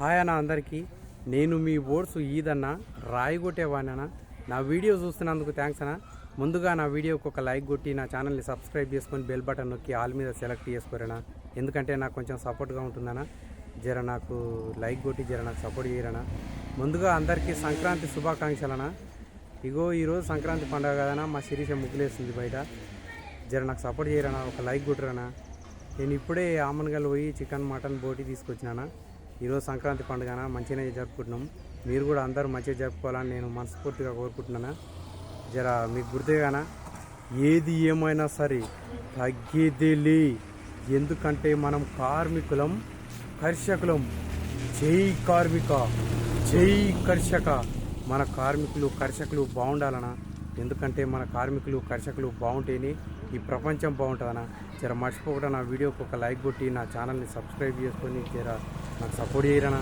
Hi అన్న అందరికీ. నేను మీ ఓట్స్ ఈదన్న రాయిగొట్టేవాడినా నా వీడియో చూస్తున్నందుకు థ్యాంక్స్ అన్న. ముందుగా నా వీడియోకి ఒక లైక్ కొట్టి నా ఛానల్ని సబ్స్క్రైబ్ చేసుకొని బెల్ బటన్ నొక్కి ఆల్ మీద సెలెక్ట్ చేసుకోరనా ఎందుకంటే నాకు కొంచెం సపోర్ట్గా ఉంటుందన్న జర నాకు లైక్ కొట్టి జర నాకు సపోర్ట్ చేయరనా ముందుగా అందరికీ సంక్రాంతి శుభాకాంక్షలనా ఇగో ఈరోజు సంక్రాంతి పండుగ కదనా మా శిరీష ముగ్గులేస్తుంది బయట. జర నాకు సపోర్ట్ చేయరనా ఒక లైక్ కొట్టరనా నేను ఇప్పుడే ఆమన్గల్ పోయి చికెన్ మటన్ బోటి తీసుకొచ్చినానా ఈరోజు సంక్రాంతి పండుగన మంచిగానే జరుపుకుంటున్నాం. మీరు కూడా అందరూ మంచిగా జరుపుకోవాలని నేను మనస్ఫూర్తిగా కోరుకుంటున్నాను. జర మీకు గుర్తుగానా ఏది ఏమైనా సరే తగ్గేదేలే. ఎందుకంటే మనం కార్మికులం కర్షకులం. జై కార్మిక జై కర్షక. మన కార్మికులు కర్షకులు బాగుండాలనా? ఎందుకంటే మన కార్మికులు కర్షకులు బాగుంటేనే ఈ ప్రపంచం బాగుంటుందనా? జర మర్చిపోకుండా నా వీడియోకి ఒక లైక్ కొట్టి నా ఛానల్ని సబ్స్క్రైబ్ చేసుకొని జర నాకు సపోర్ట్ చేయరనా